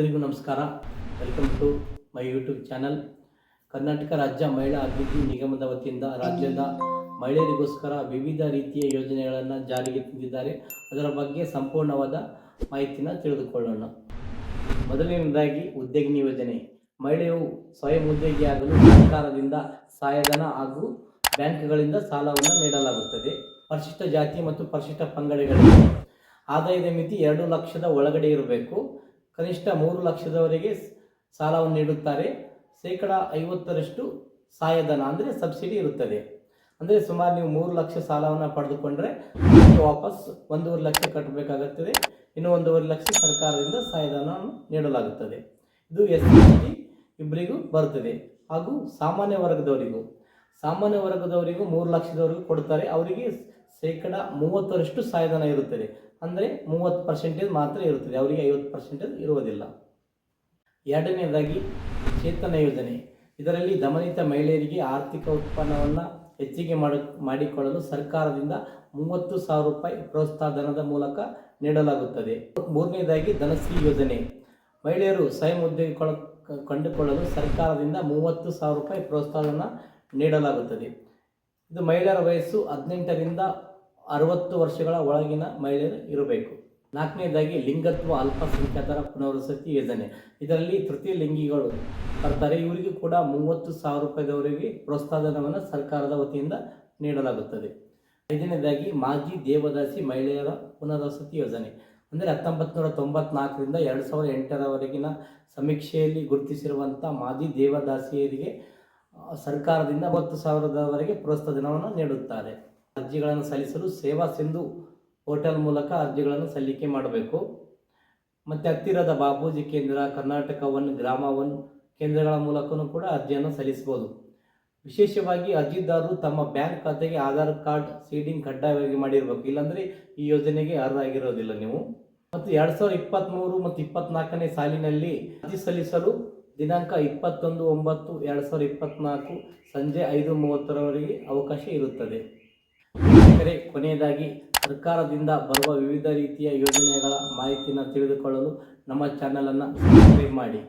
ಎಲ್ರಿಗೂ ನಮಸ್ಕಾರ. Welcome to my YouTube channel Karnataka ರಾಜ್ಯ ಮಹಿಳಾ ಅಭಿವೃದ್ಧಿ ನಿಗಮದ ವತಿಯಿಂದ ರಾಜ್ಯದ ಮಹಿಳೆಯರಿಗೋಸ್ಕರ ವಿವಿಧ ರೀತಿಯ ಯೋಜನೆಗಳನ್ನು ಜಾರಿಗೆ ತಂದಿದ್ದಾರೆ. ಅದರ ಬಗ್ಗೆ ಸಂಪೂರ್ಣವಾದ ಮಾಹಿತಿನ ತಿಳಿದುಕೊಳ್ಳೋಣ. ಮೊದಲನೇದಾಗಿ ಉದ್ಯೋಗಿನಿ ಯೋಜನೆ. ಮಹಿಳೆಯು ಸ್ವಯಂ ಉದ್ಯೋಗಿಯಾಗಲು ಸರ್ಕಾರದಿಂದ ಸಹಾಯಧನ ಹಾಗೂ ಬ್ಯಾಂಕ್ಗಳಿಂದ ಸಾಲವನ್ನು ನೀಡಲಾಗುತ್ತದೆ. ಪರಿಶಿಷ್ಟ ಜಾತಿ ಮತ್ತು ಪರಿಶಿಷ್ಟ ಪಂಗಡಗಳಿಗೆ ಆದಾಯದ ಮಿತಿ ಎರಡು ಲಕ್ಷದ ಒಳಗಡೆ ಇರಬೇಕು. ಕನಿಷ್ಠ ಮೂರು ಲಕ್ಷದವರೆಗೆ ಸಾಲವನ್ನು ನೀಡುತ್ತಾರೆ. ಶೇಕಡ ಐವತ್ತರಷ್ಟು ಸಹಾಯಧನ ಅಂದರೆ ಸಬ್ಸಿಡಿ ಇರುತ್ತದೆ. ಅಂದರೆ ಸುಮಾರು ನೀವು ಮೂರು ಲಕ್ಷ ಸಾಲವನ್ನು ಪಡೆದುಕೊಂಡ್ರೆ ವಾಪಸ್ ಒಂದೂವರೆ ಲಕ್ಷ ಕಟ್ಟಬೇಕಾಗುತ್ತದೆ. ಇನ್ನು ಒಂದೂವರೆ ಲಕ್ಷ ಸರ್ಕಾರದಿಂದ ಸಹಾಯಧನವನ್ನು ನೀಡಲಾಗುತ್ತದೆ. ಇದು ಎಸ್ ಸಿ ಇಬ್ಬರಿಗೂ ಬರುತ್ತದೆ. ಹಾಗೂ ಸಾಮಾನ್ಯ ವರ್ಗದವರಿಗೂ. ಸಾಮಾನ್ಯ ವರ್ಗದವರಿಗೂ ಮೂರು ಲಕ್ಷದವರೆಗೂ ಕೊಡ್ತಾರೆ. ಅವರಿಗೆ ಶೇಕಡ ಮೂವತ್ತರಷ್ಟು ಸಹಾಯಧನ ಇರುತ್ತದೆ. ಅಂದರೆ ಮೂವತ್ತು ಪರ್ಸೆಂಟೇಜ್ ಮಾತ್ರ ಇರುತ್ತದೆ. ಅವರಿಗೆ ಐವತ್ತು ಪರ್ಸೆಂಟೇಜ್ ಇರುವುದಿಲ್ಲ. ಎರಡನೆಯದಾಗಿ ಚೇತನ ಯೋಜನೆ. ಇದರಲ್ಲಿ ದಮನಿತ ಮಹಿಳೆಯರಿಗೆ ಆರ್ಥಿಕ ಉತ್ಪನ್ನವನ್ನು ಹೆಚ್ಚಿಗೆ ಮಾಡ, ಮಾಡಿಕೊಳ್ಳಲು ಸರ್ಕಾರದಿಂದ ಮೂವತ್ತು ಸಾವಿರ ರೂಪಾಯಿ ಪ್ರೋತ್ಸಾಹ ಧನದ ಮೂಲಕ ನೀಡಲಾಗುತ್ತದೆ. ಮೂರನೇದಾಗಿ ಧನಶ್ರೀ ಯೋಜನೆ. ಮಹಿಳೆಯರು ಸ್ವಯಂ ಉದ್ಯೋಗ ಕೊಳ- ಕಂಡುಕೊಳ್ಳಲು ಸರ್ಕಾರದಿಂದ ಮೂವತ್ತು ಸಾವಿರ ರೂಪಾಯಿ ಪ್ರೋತ್ಸಾಹನ ನೀಡಲಾಗುತ್ತದೆ. ಇದು ಮಹಿಳೆಯರ ವಯಸ್ಸು ಹದಿನೆಂಟರಿಂದ ಅರವತ್ತು ವರ್ಷಗಳ ಒಳಗಿನ ಮಹಿಳೆಯರು ಇರಬೇಕು. ನಾಲ್ಕನೇದಾಗಿ ಲಿಂಗತ್ವ ಅಲ್ಪಸಂಖ್ಯಾತರ ಪುನರ್ವಸತಿ ಯೋಜನೆ. ಇದರಲ್ಲಿ ತೃತೀಯ ಲಿಂಗಿಗಳು ಬರ್ತಾರೆ. ಇವರಿಗೂ ಕೂಡ ಮೂವತ್ತು ಸಾವಿರ ರೂಪಾಯಿದವರೆಗೆ ಪ್ರೋತ್ಸಾಹಧನವನ್ನು ಸರ್ಕಾರದ ವತಿಯಿಂದ ನೀಡಲಾಗುತ್ತದೆ. ಐದನೇದಾಗಿ ಮಾಜಿ ದೇವದಾಸಿ ಮಹಿಳೆಯರ ಪುನರ್ವಸತಿ ಯೋಜನೆ. ಅಂದರೆ ಹತ್ತೊಂಬತ್ತು ನೂರ ತೊಂಬತ್ನಾಲ್ಕರಿಂದ ಎರಡು ಸಾವಿರದ ಎಂಟರವರೆಗಿನ ಸಮೀಕ್ಷೆಯಲ್ಲಿ ಗುರುತಿಸಿರುವಂಥ ಮಾಜಿ ದೇವದಾಸಿಯರಿಗೆ ಸರ್ಕಾರದಿಂದ ಮೂವತ್ತು ಸಾವಿರದವರೆಗೆ ಪ್ರೋತ್ಸಾಹಧನವನ್ನು ನೀಡುತ್ತಾರೆ. ಅರ್ಜಿಗಳನ್ನು ಸಲ್ಲಿಸಲು ಸೇವಾ ಸಿಂಧು ಪೋರ್ಟಲ್ ಮೂಲಕ ಅರ್ಜಿಗಳನ್ನು ಸಲ್ಲಿಕೆ ಮಾಡಬೇಕು. ಮತ್ತು ಹತ್ತಿರದ ಬಾಪೂಜಿ ಕೇಂದ್ರ, ಕರ್ನಾಟಕ ಒನ್, ಗ್ರಾಮ ಒನ್ ಕೇಂದ್ರಗಳ ಮೂಲಕವೂ ಕೂಡ ಅರ್ಜಿಯನ್ನು ಸಲ್ಲಿಸಬಹುದು. ವಿಶೇಷವಾಗಿ ಅರ್ಜಿದಾರರು ತಮ್ಮ ಬ್ಯಾಂಕ್ ಖಾತೆಗೆ ಆಧಾರ್ ಕಾರ್ಡ್ ಸೀಡಿಂಗ್ ಕಡ್ಡಾಯವಾಗಿ ಮಾಡಿರಬೇಕು. ಇಲ್ಲಾಂದರೆ ಈ ಯೋಜನೆಗೆ ಅರ್ಹರಾಗಿರೋದಿಲ್ಲ ನೀವು. ಮತ್ತು ಎರಡು ಸಾವಿರದ ಇಪ್ಪತ್ತ್ಮೂರು ಮತ್ತು ಇಪ್ಪತ್ನಾಲ್ಕನೇ ಸಾಲಿನಲ್ಲಿ ಅರ್ಜಿ ಸಲ್ಲಿಸಲು ದಿನಾಂಕ ಇಪ್ಪತ್ತೊಂದು ಒಂಬತ್ತು, ಎರಡು ಸಾವಿರದ ಇಪ್ಪತ್ತ್ನಾಲ್ಕು ಸಂಜೆ ಐದು ಮೂವತ್ತರವರೆಗೆ ಅವಕಾಶ ಇರುತ್ತದೆ. ವೀಕ್ಷಕರೇ ಕೊನೆಯದಾಗಿ ಸರ್ಕಾರದಿಂದ ಬರುವ ವಿವಿಧ ರೀತಿಯ ಯೋಜನೆಗಳ ಮಾಹಿತಿಯನ್ನು ತಿಳಿದುಕೊಳ್ಳಲು ನಮ್ಮ ಚಾನಲನ್ನು ಸಬ್ಸ್ಕ್ರೈಬ್ ಮಾಡಿ.